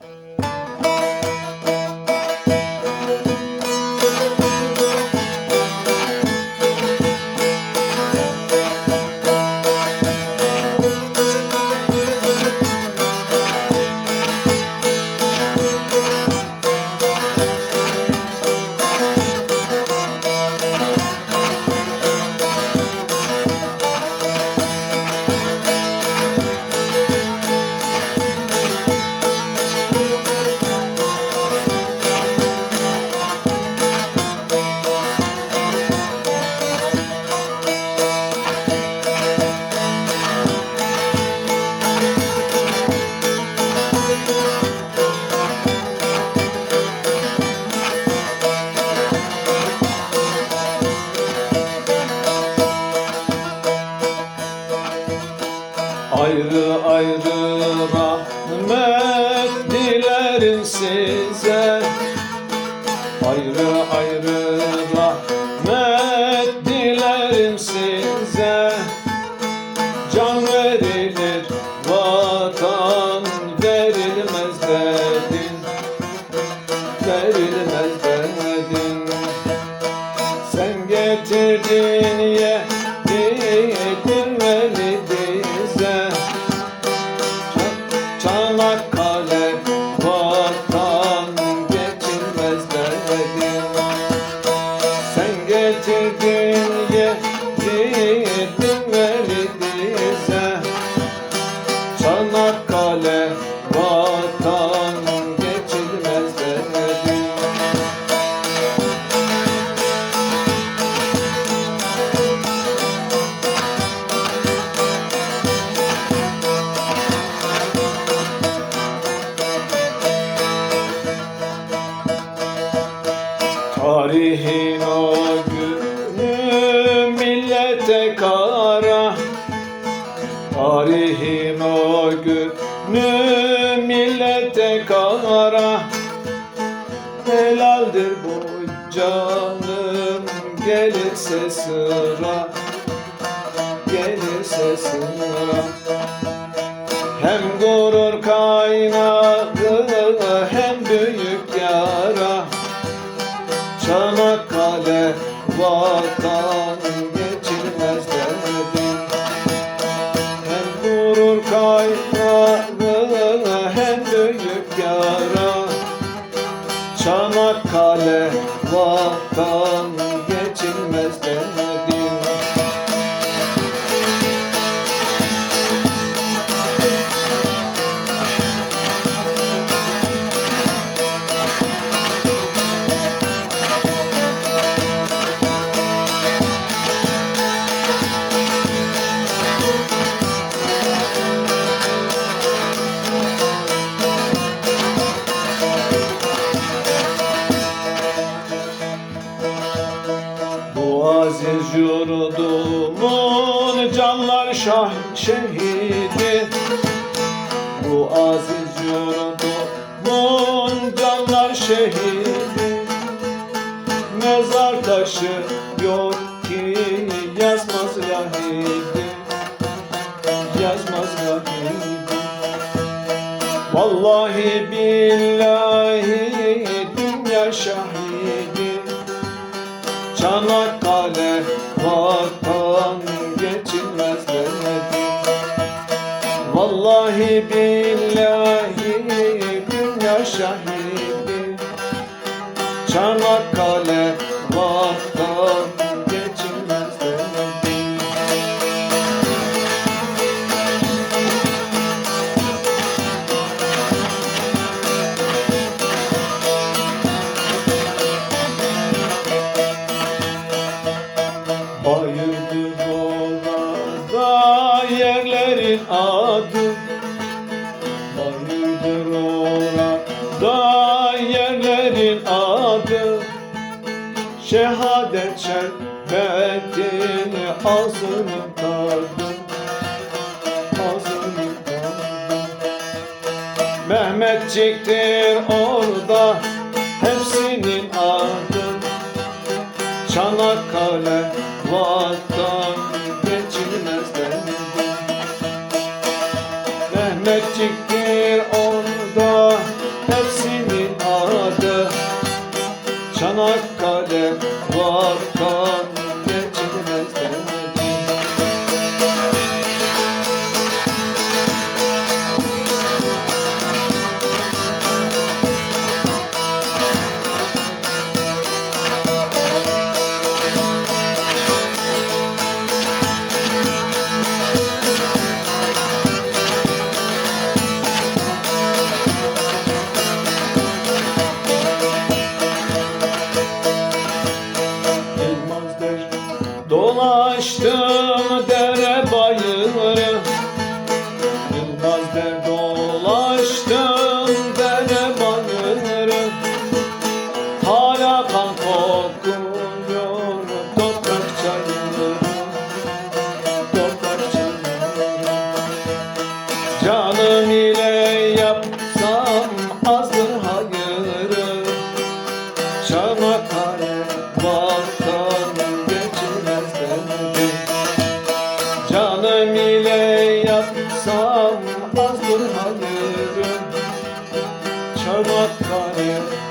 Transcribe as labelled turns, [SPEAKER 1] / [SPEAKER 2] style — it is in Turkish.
[SPEAKER 1] Ayrı ayrı rahmet dilerim size. Ayrı ayrı rahmet dilerim size. Can verilir vatan verilmez dedin. Verilmez dedin. Sen getirdin ye Tarihin o günü millete kara. Helaldir bu canım gelirse sıra Gelirse sıra. Hem gurur kaynağı hem büyük yara. Çanakkale vatan Çanakkale vatan yurdumun canlar şah şehidi. Bu aziz yurdumun canlar şehidi. Mezar taşı yok ki yazmaz lahidi Yazmaz lahidi Vallahi billahi dünya şahidi. Çanakkale vatan Vallahi billahi dünya şahidi. Çanakkale vatan geçilmez dedi Bayırdır orada yerlerin adı Bayırdır orada yerlerin adı. Şehadet şerbetini ağzının tadı Ağzının tadı. Mehmetçiktir orada hepsinin adı. Çanakkale vatan geçilmez Israel. Dolaştım dere bayırı. Yılmaz dolaştım dere bayırı. Hala kan kokuyor Damat kader